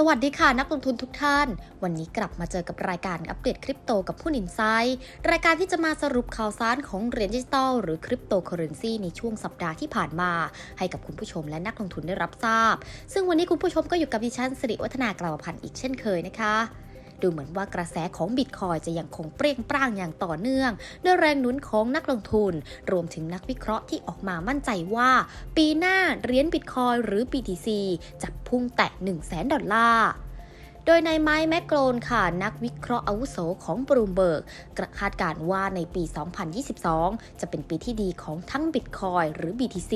สวัสดีค่ะนักลงทุนทุกท่าน วันนี้กลับมาเจอกับรายการอัปเดตคริปโตกับผู้นินไซด์รายการที่จะมาสรุปข่าวสารของเหรียญดิจิตอลหรือคริปโตเคอเรนซีในช่วงสัปดาห์ที่ผ่านมา ให้กับคุณผู้ชมและนักลงทุนได้รับทราบ ซึ่งวันนี้คุณผู้ชมก็อยู่กับดิฉันสิริวัฒนากล่าวพันธ์อีกเช่นเคยนะคะ ดูเหมือนว่ากระแสของบิตคอยจะยังคงเปรี้ยงปร้างอย่างต่อเนื่อง ด้วยแรงหนุนของนักลงทุน รวมถึงนักวิเคราะห์ที่ออกมามั่นใจว่า ปีหน้าเหรียญบิตคอยหรือ BTC จะพุ่งแตะ 1 0 0 0 0แสนดอลลาร์โดยนายไมค์แมกโกรนค่ะ นักวิเคราะห์อาวุโสของบรูมเบิร์กคาดการณ์ว่าในปี 2022 จะเป็นปีที่ดีของทั้งบิตคอยหรือ BTC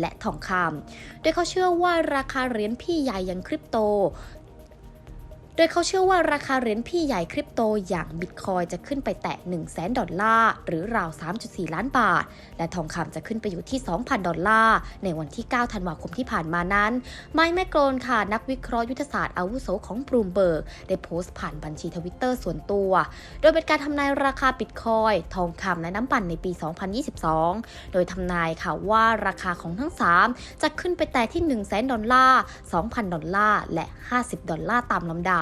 และทองคำ โดยเขาเชื่อว่าราคาเหรียญพี่ใหญ่อย่างคริปโต โดยเขาเชื่อว่าราคาเหรียญพี่ใหญ่คริปโตอย่างบิตคอยจะขึ้นไปแตะ 1 0 0 0 0แสนดอลลาร์ หรือราว 3.4 ล้านบาท และทองคำจะขึ้นไปอยู่ที่ 2,000 ดอลลาร์ ในวันที่ 9 ธันวาคมที่ผ่านมานั้น ไมค์แมกโกนค่ะ นักวิเคราะห์ยุทธศาสตร์อาวุโสของบรูมเบิร์ก ได้โพสต์ผ่านบัญชีทวิตเตอร์ส่วนตัว โดยเป็นการทำนายราคาบิตคอยทองคำและน้ำปั่นในปี 2022 โดยทำนายค่ะว่าราคาของทั้ง 3 จะขึ้นไปแต่ที่ 1 0 0 0 0แดอลลาร์ 2,000 ดอลลาร์ และ 50 ดอลลาร์ตามลำดับ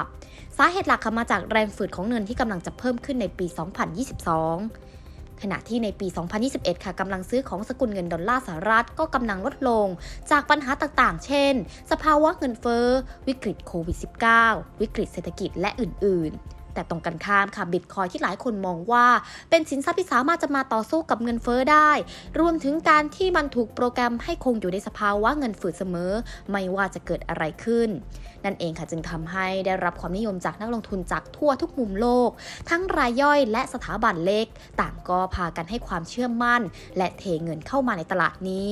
าเหตุหลักมาจากแรงฝืดของเงินที่กำลังจะเพิ่มขึ้นในปี 2022 ขณะที่ในปี 2021 ค่ะกำลังซื้อของสกุลเงินดอลลาร์สหรัฐก็กำลังลดลง จากปัญหาต่างๆ เช่น สภาวะเงินเฟ้อ วิกฤตโควิด -19 วิกฤตเศรษฐกิจและอื่น ๆ แต่ตรงกันข้ามค่ะบิตคอยที่หลายคนมองว่า เป็นสินทรัพย์ที่สามารถจะมาต่อสู้กับเงินเฟ้อได้ รวมถึงการที่มันถูกโปรแกรมให้คงอยู่ในสภาวะเงินฝืดเสมอ ไม่ว่าจะเกิดอะไรขึ้น นั่นเองค่ะจึงทำให้ได้รับความนิยมจากนักลงทุนจากทั่วทุกมุมโลก ทั้งรายย่อยและสถาบันเล็ก ต่างก็พากันให้ความเชื่อมั่น และเทเงินเข้ามาในตลาดนี้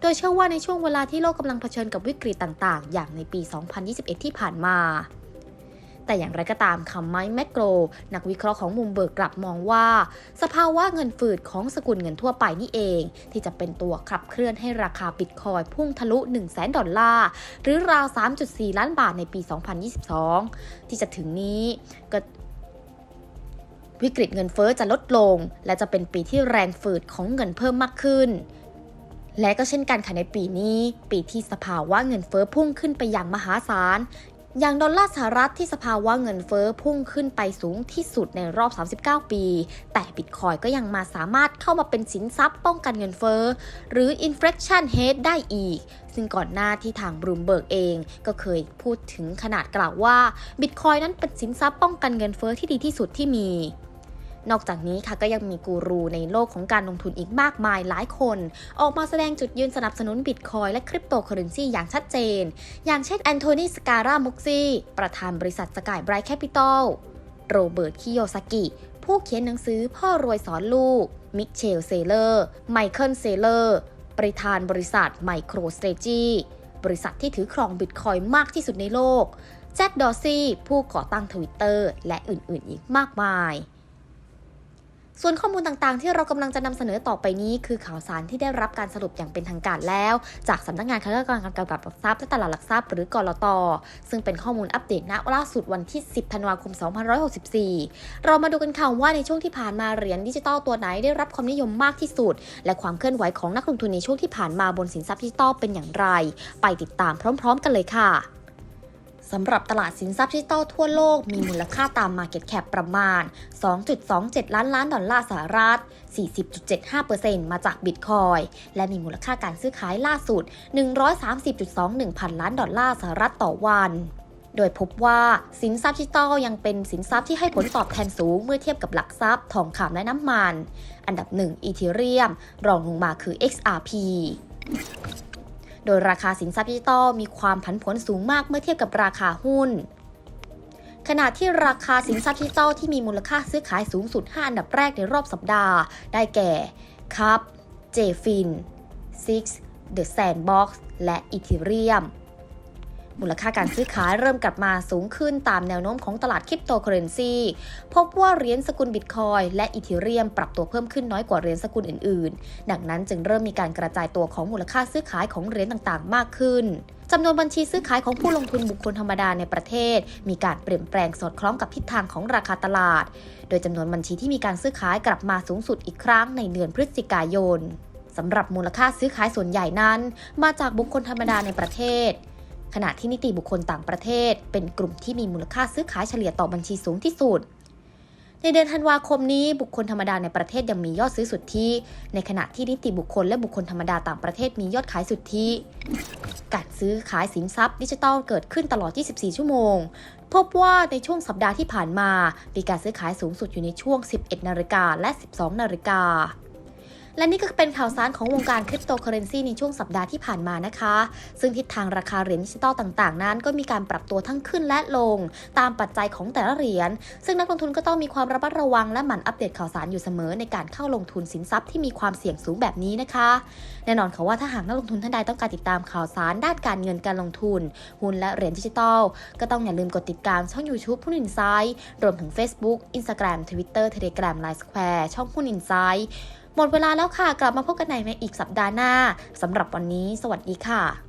โดยเชื่อว่าในช่วงเวลาที่โลกกำลังเผชิญกับวิกฤตต่าง ๆ อย่างในปี 2021 ที่ผ่านมา แต่อย่างไรก็ตามคำไม้แมกโกร นักวิเคราะห์ของมุมเบิร์กกลับมองว่า สภาวะเงินฝืดของสกุลเงินทั่วไปนี่เอง ที่จะเป็นตัวขับเคลื่อนให้ราคาบิตคอยพุ่งทะลุ 1 0 0 0 0แสนดอลลาร์หรือราว 3.4 ล้านบาทในปี 2022 ที่จะถึงนี้ก็วิกฤตเงินเฟ้อจะลดลง และจะเป็นปีที่แรงฝืดของเงินเพิ่มมากขึ้น และก็เช่นกันค่ะในปีนี้ ปีที่สภาวะเงินเฟ้อพุ่งขึ้นไปอย่างมหาศาล อย่างดอลลาร์สหรัฐที่สภาวะเงินเฟ้อพุ่งขึ้นไปสูงที่สุดในรอบ 39 ปี แต่บิตคอยก็ยังมาสามารถเข้ามาเป็นสินทรัพย์ป้องกันเงินเฟ้อหรือ inflation hedge ได้อีก ซึ่งก่อนหน้าที่ทางบรูมเบิร์กเองก็เคยพูดถึงขนาดกล่าวว่าบิตคอยนั้นเป็นสินทรัพย์ป้องกันเงินเฟ้อที่ดีที่สุดที่มี นอกจากนี้ค่ะก็ยังมีกูรูในโลกของการลงทุนอีกมากมายหลายคน ออกมาแสดงจุดยืนสนับสนุนบิตคอยและคริปโตเคอเรนซีอย่างชัดเจน อย่างเช่นแอนโทนีสการามุกซีประธานบริษัทสกายไบรท์แคปิตอลโรเบิร์ตคิโยซากิ ผู้เขียนหนังสือพ่อรวยสอนลูก มิเชลเซเลอร์ ไมเคิลเซเลอร์ ประธานบริษัทไมโครสเตจีบริษัทที่ถือครองบิตคอยมากที่สุดในโลกแจ็คดอซี่ผู้ก่อตั้งทวิตเตอร์และอื่นๆ อีกมากมาย ส่วนข้อมูลต่างๆ ที่เรากำลังจะนำเสนอต่อไปนี้ คือข่าวสารที่ได้รับการสรุปอย่างเป็นทางการแล้ว จากสำนักงานคณะกรรมการกำกับหลักทรัพย์และตลาดหลักทรัพย์หรือกรตซึ่งเป็นข้อมูลอัปเดตณล่าสุดวันที่ 10 ธันวาคม 2564 เรามาดูกันค่ะว่าในช่วงที่ผ่านมาเหรียญดิจิตอลตัวไหนได้รับความนิยมมากที่สุด และความเคลื่อนไหวของนักลงทุนในช่วงที่ผ่านมาบนสินทรัพย์ดิจิตอลเป็นอย่างไร ไปติดตามพร้อม ๆ กันเลยค่ะ สำหรับตลาดสินทรัพย์ดิจิทัลทั่วโลกมีมูลค่าตาม Market Cap ประมาณ 2.27 ล้านล้านดอลลาร์สหรัฐ 40.75%มาจากบิตคอยและมีมูลค่าการซื้อขายล่าสุด 130.21 พันล้านดอลลาร์สหรัฐต่อวันโดยพบว่าสินทรัพย์ดิจิทัลยังเป็นสินทรัพย์ที่ให้ผลตอบแทนสูงเมื่อเทียบกับหลักทรัพย์ทองคำและน้ำมัน อันดับ 1 อีเทเรียม รองลงมาคือ XRP โดยราคาสินทรัพย์ดิจิตอลมีความผันผวนสูงมากเมื่อเทียบกับราคาหุ้น ขณะที่ราคาสินทรัพย์ดิจิตอลที่มีมูลค่าซื้อขายสูงสุด 5 อันดับแรกในรอบสัปดาห์ ได้แก่คับเจฟินซิกเดอะแซนบ็อกซ์และอีเทเรียม มูลค่าการซื้อขายเริ่มกลับมาสูงขึ้นตามแนวโน้มของตลาดคริปโตเคอเรนซีพบว่าเหรียญสกุลบิตคอยและอีเทเรียมปรับตัวเพิ่มขึ้นน้อยกว่าเหรียญสกุลอื่นๆ ดังนั้นจึงเริ่มมีการกระจายตัวของมูลค่าซื้อขายของเหรียญต่างๆ มากขึ้นจำนวนบัญชีซื้อขายของผู้ลงทุนบุคคลธรรมดาในประเทศ มีการเปลี่ยนแปลงสอดคล้องกับทิศทางของราคาตลาด โดยจำนวนบัญชีที่มีการซื้อขายกลับมาสูงสุดอีกครั้งในเดือนพฤศจิกายนสำหรับมูลค่าซื้อขายส่วนใหญ่นั้น มาจากบุคคลธรรมดาในประเทศ ขณะที่นิติบุคคลต่างประเทศ เป็นกลุ่มที่มีมูลค่าซื้อขายเฉลี่ยต่อบัญชีสูงที่สุด ในเดือนธันวาคมนี้บุคคลธรรมดาในประเทศยังมียอดซื้อสุทธิ ในขณะที่นิติบุคคลและบุคคลธรรมดาต่างประเทศมียอดขายสุทธิ การซื้อขายสินทรัพย์ดิจิทัลเกิดขึ้นตลอด 24 ชั่วโมง พบว่าในช่วงสัปดาห์ที่ผ่านมา มีการซื้อขายสูงสุดอยู่ในช่วง 11 นาฬิกาและ 12 นาฬิกา และนี่ก็เป็นข่าวสารของวงการคริปโตเคอเรนซีในช่วงสัปดาห์ที่ผ่านมานะคะ ซึ่งทิศทางราคาเหรียญดิจิตอลต่างๆ นั้น ก็มีการปรับตัวทั้งขึ้นและลง ตามปัจจัยของแต่ละเหรียญ ซึ่งนักลงทุนก็ต้องมีความระมัดระวังและหมั่นอัปเดตข่าวสารอยู่เสมอในการเข้าลงทุนสินทรัพย์ที่มีความเสี่ยงสูงแบบนี้นะคะ แน่นอนค่ะว่าถ้าหากนักลงทุนท่านใดต้องการติดตามข่าวสารด้านการเงินการลงทุน หุ้นและเหรียญดิจิทัลก็ต้องอย่าลืมกดติดตามช่อง YouTube หุ้นอินไซด์รวมถึง Facebook Instagram Twitter Telegram Line Square ช่องหุ้นอินไซด์ หมดเวลาแล้วค่ะ กลับมาพบกันใหม่ในอีกสัปดาห์หน้าสำหรับวันนี้ สวัสดีค่ะ